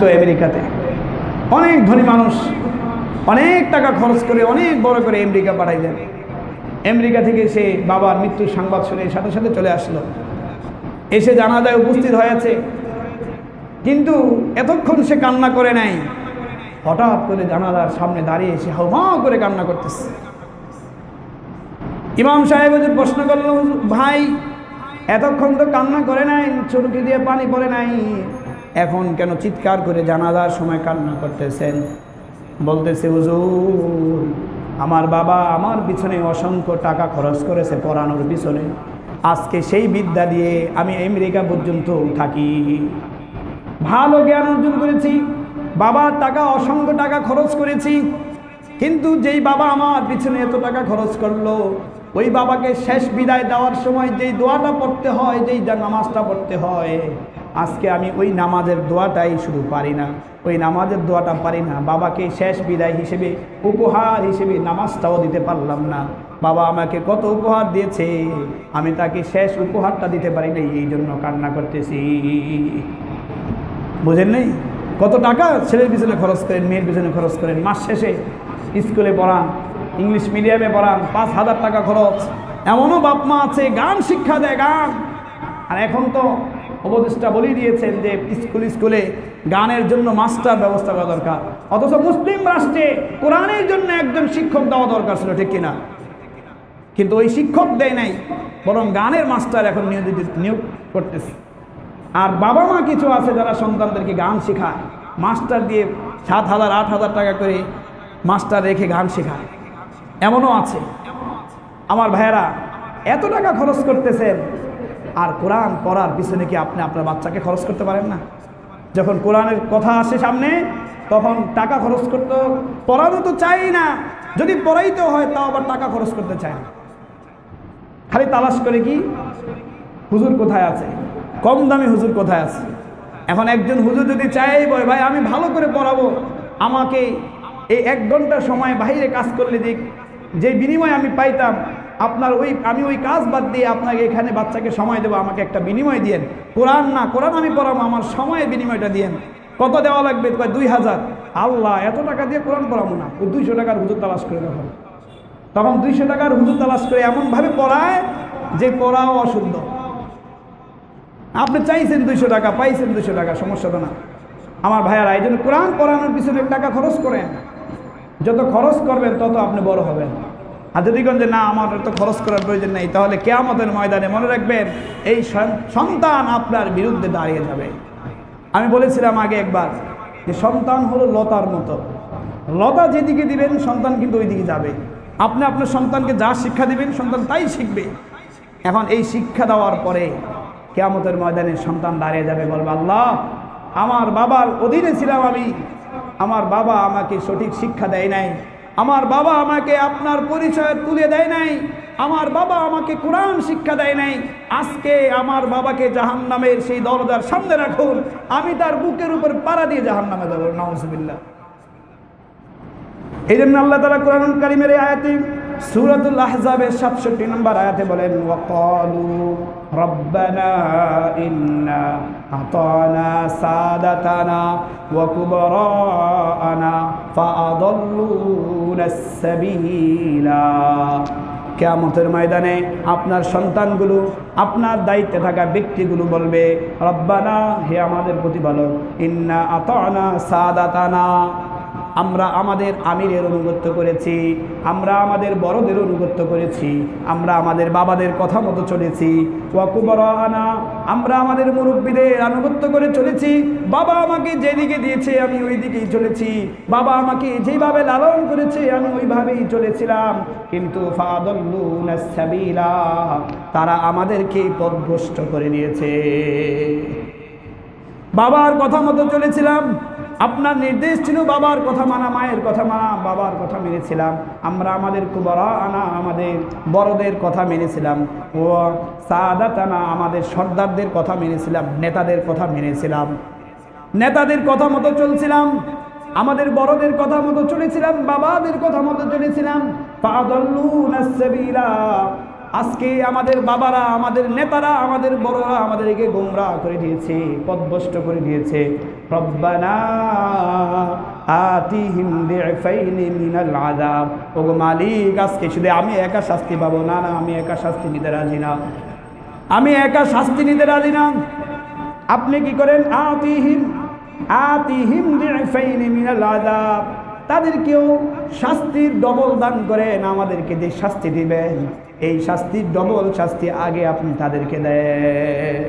তো আমেরিকাতে। অনেক ধনী মানুষ, অনেক টাকা খরচ করে, অনেক বড় করে আমেরিকা পাঠাই দেন। আমেরিকা থেকে সে বাবার মৃত্যুর সংবাদ শুনে সাথে সাথে চলে আসলো। এসে জানাজায় উপস্থিত হয়েছে কিন্তু এতক্ষণ সে কান্না করে নাই। হঠাৎ করে জানালার সামনে দাঁড়িয়ে এসে হাউমা করে কান্না করতেছে। ইমাম সাহেব প্রশ্ন করল, ভাই, এতক্ষণ তো কান্না করে নাই চুরুকি দিয়ে পানি পড়ে নাই। এখন কেন চিৎকার করে জানাজার সময় কান্না করতেছেন? বলতেছে, হুজুর, আমার বাবা আমার পিছনে অসংখ্য টাকা খরচ করেছে পড়ানোর পিছনে। আজকে সেই বিদ্যা দিয়ে আমি আমেরিকা পর্যন্ত থাকি। ভালো জ্ঞান অর্জন করেছি, বাবার টাকা অসংখ্য টাকা খরচ করেছি, কিন্তু যেই বাবা আমার পিছনে এত টাকা খরচ করল, ওই বাবাকে শেষ বিদায় দেওয়ার সময় যেই দোয়াটা পড়তে হয়, যেই নামাজটা পড়তে হয় আজকে আমি ওই নামাজের দোয়াটাই শুধু পারি না, ওই নামাজের দোয়াটা পারি না। বাবাকে শেষ বিদায় হিসেবে, উপহার হিসেবে নামাজটাও দিতে পারলাম না। বাবা আমাকে কত উপহার দিয়েছে, আমি তাকে শেষ উপহারটা দিতে পারি না এই জন্য কান্না করতেছি। বুঝেন নেই? কত টাকা ছেলের পিছনে খরচ করেন, মেয়ের পিছনে খরচ করেন, মাস শেষে স্কুলে পড়ান, ইংলিশ মিডিয়ামে পড়ান, পাঁচ হাজার টাকা খরচ। এমনও বাপ মা আছে, গান শিক্ষা দেয়, গান। আর এখন তো উপদেষ্টা বলেই দিয়েছেন যে স্কুল স্কুলে গানের জন্য মাস্টার ব্যবস্থা করা দরকার। অথচ মুসলিম রাষ্ট্রে কোরআনের জন্য একজন শিক্ষক দেওয়া দরকার ছিল, ঠিক কিনা? কিন্তু ওই শিক্ষক দেয় নাই, বরং গানের মাস্টার এখন নিয়োজিত, নিয়োগ করতেছে। আর বাবা মা কিছু আছে যারা সন্তানদেরকে গান শেখায়। মাস্টার দিয়ে সাত হাজার, আট হাজার টাকা করে মাস্টার রেখে গান শেখায়। এমনও আছে। আমার ভাইয়েরা, এত টাকা খরচ করতেছেন আর কোরআন পড়ার পিছনে কি আপনি আপনার বাচ্চাকে খরচ করতে পারেন না? যখন কোরআনের কথা আসে সামনে, তখন টাকা খরচ করতে, পড়ানো তো চাই না। যদি পড়াইতে হয়, তাও আবার টাকা খরচ করতে চায় না। খালি তালাশ করে কি? হুজুর কোথায় আছে? কম দামি হুজুর কোথায় আছে? এখন একজন হুজুর যদি চাই বয় ভাই, আমি ভালো করে পড়াবো। আমাকে এই এক ঘণ্টা সময় বাইরে কাজ করলে দিক। যে বিনিময় আমি পাইতাম আপনার ওই, আমি ওই কাজ বাদ দিয়ে আপনাকে এখানে বাচ্চাকে সময় দেবো, আমাকে একটা বিনিময় দিয়েন। কোরআন না, কোরআন আমি পড়াবো, আমার সময়ের বিনিময়টা দিয়েন। কত দেওয়া লাগবে? দুই হাজার। আল্লাহ, এত টাকা দিয়ে কোরআন পড়াবো না। ওই দুইশো টাকার হুজুর তালাশ করে তখন তখন দুইশো টাকার হুজুর তালাশ করে এমনভাবে পড়ায় যে পড়াও অশুদ্ধ। আপনি চাইছেন দুইশো টাকা, পাইছেন দুইশো টাকা, সমস্যা তো না। আমার ভাইয়ারা, এই জন্য কোরআন পড়ানোর পিছনে টাকা খরচ করেন। যত খরচ করবেন, তত আপনি বড় হবেন। আর যদি যে না, আমার তো খরচ করার প্রয়োজন নেই, তাহলে কেয়ামতের ময়দানে মনে রাখবেন, এই সন্তান আপনার বিরুদ্ধে দাঁড়িয়ে যাবে। আমি বলেছিলাম আগে একবার যে সন্তান হলো লতার মতো। লতা যেদিকে দিবেন, সন্তান কিন্তু ওই দিকে যাবে। আপনি আপনার সন্তানকে যা শিক্ষা দিবেন, সন্তান তাই শিখবে। এখন এই শিক্ষা দেওয়ার পরে কেয়ামতের ময়দানে সন্তান দাঁড়িয়ে যাবে বলবে, আল্লাহ, আমার বাবার অধীনে ছিলাম আমি। আমার বাবা আমাকে সঠিক শিক্ষা দেয় নাই। আমার বাবা আমাকে আপনার পরিচয় তুলে দেয় নাই। আমার বাবা আমাকে কোরআন শিক্ষা দেয় নাই। আজকে আমার বাবাকে জাহান নামের সেই দরজার সামনে রাখুন। আমি তার বুকের উপর পাড়া দিয়ে জাহান নামে যাব। নওয়াজ এই জন্য আল্লাহ তালা কোরআন কারিমের আয়াতে সুরাতুল আহজাবের সাতষট্টি নম্বর আয়াতে বলেন, ওয়াকালু আতানা সাদাতানা ময়দানে আপনার সন্তানগুলো, আপনার দায়িত্বে থাকা ব্যক্তিগুলো বলবে, রব্বানা, হে আমাদের প্রতিপালক, ইন্না আতানা সাদাতানা আমরা আমাদের আমিরের অনুগত্য করেছি, আমরা আমাদের বড়দের অনুগত্য করেছি, আমরা আমাদের বাবাদের কথা মতো চলেছি। ওয়াকুবরানা আমরা আমাদের মুরব্বীদের আনুগত্য করে চলেছি। বাবা আমাকে যেদিকে দিয়েছে আমি ওই দিকেই চলেছি। বাবা আমাকে যেভাবে লালন করেছে আমি ওইভাবেই চলেছিলাম। কিন্তু তারা আমাদেরকে পদভ্রষ্ট করে নিয়েছে। বাবার কথা মতো চলেছিলাম। আপনার নির্দেশ ছিল বাবার কথা মানা, মায়ের কথা মানা, বাবার কথা মেনেছিলাম। আমরা আমাদের কুবরা আনা, আমাদের বড়দের কথা মেনেছিলাম। ও সাদাতানা, আমাদের সর্দারদের কথা মেনেছিলাম, নেতাদের কথা মেনেছিলাম। নেতাদের কথা মতো চলছিলাম, আমাদের বড়দের কথা মতো চলেছিলাম, বাবাদের কথা মতো চলেছিলাম। পাদল্লুনা সাবিলা আজকে আমাদের বাবারা, আমাদের নেতারা, আমাদের বড়রা আমাদেরকে গোমরা করে দিয়েছে পদভষ্ট করে দিয়েছে। ওগো মালিক, আজকে শুধু আমি একা শাস্তি পাবো না না, আমি একা শাস্তি নিতে রাজি না। আমি একা শাস্তি নিতে রাজি না। আপনি কি করেন? আতিহিম আতিহিম বি'ফাইনি মিনাল আযাব। তাদেরকেও শাস্তির ডবল দান করেন, আমাদেরকে যে শাস্তি দিবেন। এই শাস্তির ডবল শাস্তি আগে আপনি তাদেরকে দেন।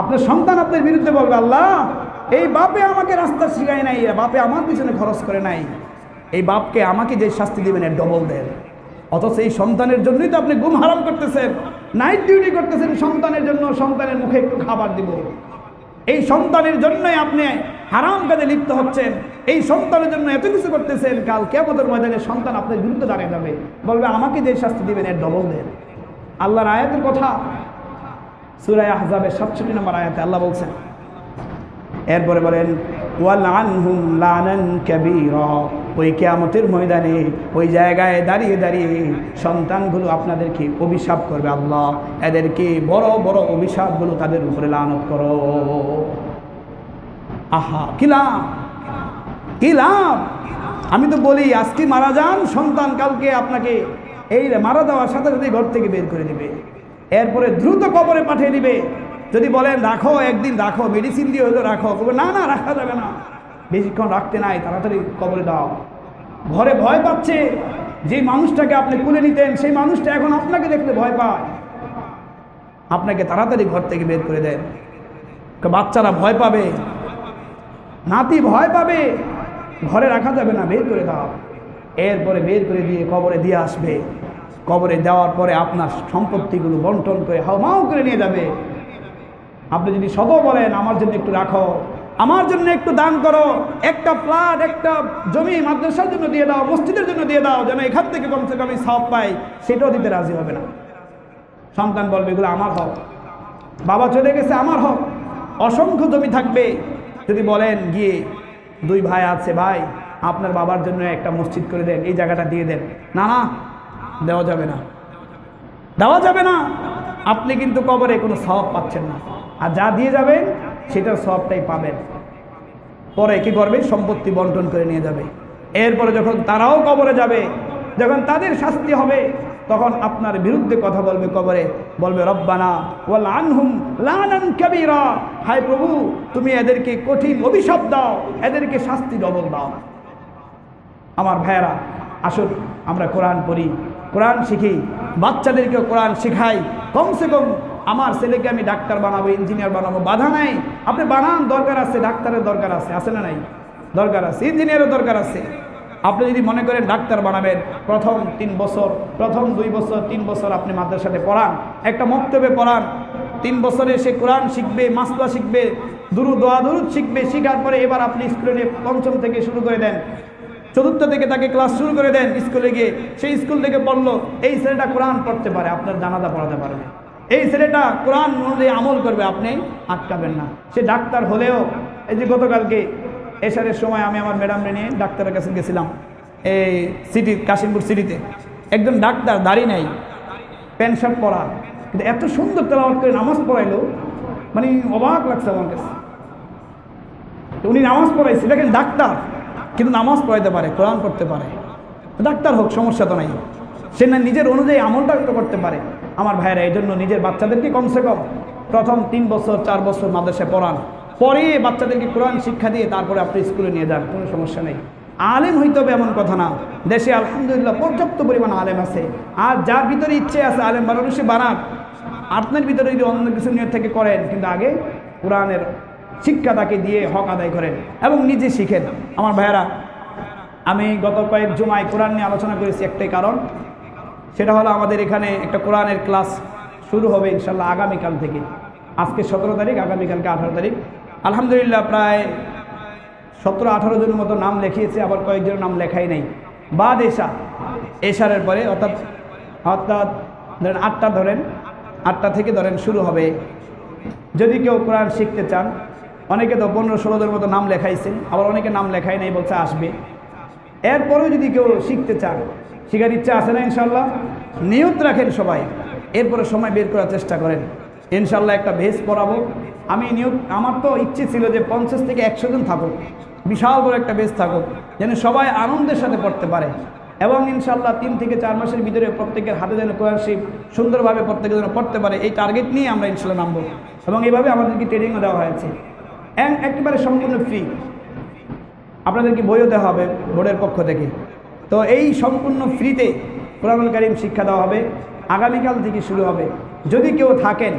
আপনার সন্তান আপনার বিরুদ্ধে বলবে, আল্লাহ, এই বাপে আমাকে রাস্তা শিখায় নাই বাপে আমার পিছনে খরচ করে নাই। এই বাপকে আমাকে যে শাস্তি দিবেন, এর ডবল দেন। অথচ এই সন্তানের জন্যই তো আপনি গুম হারাম করতেছেন নাইট ডিউটি করতেছেন, সন্তানের জন্য সন্তানের মুখে একটু খাবার দিব। এই সন্তানের জন্যই আপনি হারাম কাজে লিপ্ত হচ্ছেন। এই সন্তানের জন্য এত কিছু করতেছেন, কাল কেমতের ময়দানে সন্তান আপনার বিরুদ্ধে দাঁড়িয়ে যাবে। বলবে, আমাকে যে শাস্তি দিবেন, এর ডবল দেন। আল্লাহর আয়াতের কথা সুরায় আহজাবের সাতষট্টি নম্বর আয়াতে আল্লাহ বলছেন, এরপরে বলেন ওই কিয়ামতের ময়দানে, ওই জায়গায় দাঁড়িয়ে দাঁড়িয়ে সন্তানগুলো আপনাদেরকে অভিশাপ করবে, আল্লাহ। এদেরকে বড় বড় অভিশাপগুলো তাদের উপরে লানত করো। আহা, কি লাভ? কি লাভ? আমি তো বলি আজকে মারা যান? সন্তান কালকে আপনাকে এই মারা যাওয়ার সাথে সাথে ঘর থেকে বের করে দিবে। এরপরে দ্রুত কবরে পাঠিয়ে দিবে। যদি বলেন, রাখো, একদিন রাখো মেডিসিন দিয়ে হলো রাখো। না না, রাখা যাবে না। বেশিক্ষণ রাখতে নাই, তাড়াতাড়ি কবরে দাও। ঘরে ভয় পাচ্ছে। যে মানুষটাকে আপনি কুলে নিতেন, সেই মানুষটা এখন আপনাকে দেখলে ভয় পায়। আপনাকে তাড়াতাড়ি ঘর থেকে বের করে দেন। বাচ্চারা ভয় পাবে। নাতি ভয় পাবে। ঘরে রাখা যাবে না, বের করে দাও। এরপরে বের করে দিয়ে কবরে দিয়ে আসবে। কবরে দেওয়ার পরে আপনার সম্পত্তিগুলো বন্টন করে হাওমাও করে নিয়ে যাবে। আপনি যদি শত বলেন, আমার জন্য একটু রাখো, আমার জন্য একটু দান করো, একটা ফ্ল্যাট, একটা জমি মাদ্রাসার জন্য দিয়ে দাও, মসজিদের জন্য দিয়ে দাও, যেন এখান থেকে কমসে কম সব পাই। সেটাও দিতে রাজি হবে না। সন্তান বলবে, এগুলো আমার হক। বাবা চলে গেছে, আমার হক। অসংখ্য জমি থাকবে। যদি বলেন, গিয়ে দুই ভাই আছে ভাই, আপনার বাবার জন্য একটা মসজিদ করে দেন, এই জায়গাটা দিয়ে দেন। না না, দেওয়া যাবে না। দেওয়া যাবে না। আপনি কিন্তু কবরে কোনো সব পাচ্ছেন না। আর যা দিয়ে যাবেন, সেটার সবটাই পাবেন। পরে কি করবে? সম্পত্তি বন্টন করে নিয়ে যাবে। এরপরে যখন তারাও কবরে যাবে, যখন তাদের শাস্তি হবে তখন আপনার বিরুদ্ধে কথা বলবে কবরে, বলবে, রব্বানা ওয়াল আনহুম লানান কাবীরা। হায় প্রভু, তুমি এদেরকে কঠিন অভিশাপ দাও, এদেরকে শাস্তি ডবল দাও। আমার ভাইয়েরা, আসুন, আমরা কোরআন পড়ি। কোরআন শিখি, বাচ্চাদেরকেও কোরআন শেখাই। কমসে কম আমার ছেলেকে আমি ডাক্তার বানাবো, ইঞ্জিনিয়ার বানাবো, বাধা নাই। আপনি বানান, দরকার আছে, ডাক্তারের দরকার আছে আছে না নাই? দরকার আছে, ইঞ্জিনিয়ারের দরকার আছে। আপনি যদি মনে করেন ডাক্তার বানাবেন, প্রথম তিন বছর, প্রথম দুই বছর, তিন বছর আপনি মাদ্রাসাতে পড়ান, একটা মক্তবে পড়ান, তিন বছরে সে কোরআন শিখবে, মাসলা শিখবে দুরু দোয়া, দুরুদ শিখবে, শিখার পরে এবার আপনি স্কুলে পঞ্চম থেকে শুরু করে দেন। চতুর্থ থেকে তাকে ক্লাস শুরু করে দেন স্কুলে গিয়ে। সেই স্কুল থেকে পড়ল, এই ছেলেটা কোরআন পড়তে পারে, আপনার জানাজা পড়াতে পারবে। এই ছেলেটা কোরআন অনুযায়ী আমল করবে, আপনি আটকাবেন না। সে ডাক্তার হলেও, এই যে গতকালকে এসারের সময় আমি আমার ম্যাডামরে নিয়ে ডাক্তারের কাছে গেছিলাম। এই সিটি, কাশিমপুর সিটিতে। একজন ডাক্তার, দাড়ি নেই প্যান্ট শার্ট পরা কিন্তু এত সুন্দর তেলাওয়াত করে নামাজ পড়াইলো মানে অবাক লাগছে আমার কাছে। উনি নামাজ পড়াইছে, দেখেন ডাক্তার, কিন্তু নামাজ পড়াইতে পারে, কোরআন করতে পারে। ডাক্তার হোক, সমস্যা তো নাই। সে না নিজের অনুযায়ী আমলটা তো করতে পারে। আমার ভাইয়েরা এই জন্য নিজের বাচ্চাদেরকে কমসে কম প্রথম তিন বছর, চার বছর মাদ্রাসায় পড়ান। পরে বাচ্চাদেরকে কোরআন শিক্ষা দিয়ে তারপরে আপনি স্কুলে নিয়ে যান, কোনো সমস্যা নেই। আলেম হইতে হবে এমন কথা না। দেশে আলহামদুলিল্লাহ পর্যাপ্ত পরিমাণ আলেম আছে। আর যার ভিতরে ইচ্ছে আছে আলেম বানানো সে বানাক। আপনার ভিতরে যদি অন্য কিছু নিয়ে থেকে করেন, কিন্তু আগে কোরআনের শিক্ষা তাকে দিয়ে হক আদায় করেন এবং নিজে শিখেন। আমার ভাইয়েরা, আমি গত কয়েক জুমায় কোরআন নিয়ে আলোচনা করেছি একটাই কারণ। সেটা হলো আমাদের এখানে একটা কোরআনের ক্লাস শুরু হবে ইনশাল্লাহ আগামীকাল থেকে। আজকে সতেরো তারিখ, আগামীকালকে আঠারো তারিখ। আলহামদুলিল্লাহ প্রায় সতেরো, আঠারো জনের মতো নাম লেখিয়েছে, আবার কয়েকজনের নাম লেখাই নেই। বাদ এশা। এশারের পরে, অর্থাৎ অর্থাৎ ধরেন আটটা ধরেন, আটটা থেকে ধরেন শুরু হবে। যদি কেউ কোরআন শিখতে চান, অনেকে তো পনেরো ষোলোদের মতো নাম লেখাইছেন, আবার অনেকে নাম লেখাই নাই, বলছে আসবে। এরপরেও যদি কেউ শিখতে চান, শিখার ইচ্ছা আছে না ইনশাল্লাহ নিয়ত রাখেন সবাই। এরপরে সময় বের করার চেষ্টা করেন। ইনশাল্লাহ একটা ভেজ পড়াবো। আমি নিয়োগ, আমার তো ইচ্ছে ছিল যে পঞ্চাশ থেকে একশো জন থাকুক। বিশাল বড় একটা বেশ থাকুক, যেন সবাই আনন্দের সাথে পড়তে পারে। এবং ইনশাল্লাহ তিন থেকে চার মাসের ভিতরে প্রত্যেকের হাতে যেন কোরআন শরীফ সুন্দরভাবে প্রত্যেকে যেন পড়তে পারে, এই টার্গেট নিয়ে আমরা ইনশাল্লাহ নামবো। এবং এইভাবে আমাদেরকে ট্রেনিংও দেওয়া হয়েছে। এক- একেবারে সম্পূর্ণ ফ্রি আপনাদেরকে বইও দেওয়া হবে বোর্ডের পক্ষ থেকে। তো এই সম্পূর্ণ ফ্রিতে কোরআনুল কারিম শিক্ষা দেওয়া হবে। আগামীকাল থেকে শুরু হবে। যদি কেউ থাকেন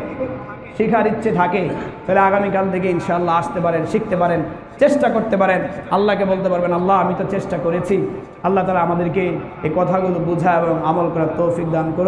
শেখার ইচ্ছে থাকে, তাহলে আগামীকাল থেকে ইনশাআল্লাহ আসতে পারেন, শিখতে পারেন, চেষ্টা করতে পারেন। আল্লাহকে বলতে পারবেন, আল্লাহ, আমি তো চেষ্টা করেছি। আল্লাহ তালা আমাদেরকে এই কথাগুলো বোঝা এবং আমল করার তৌফিক দান করুক।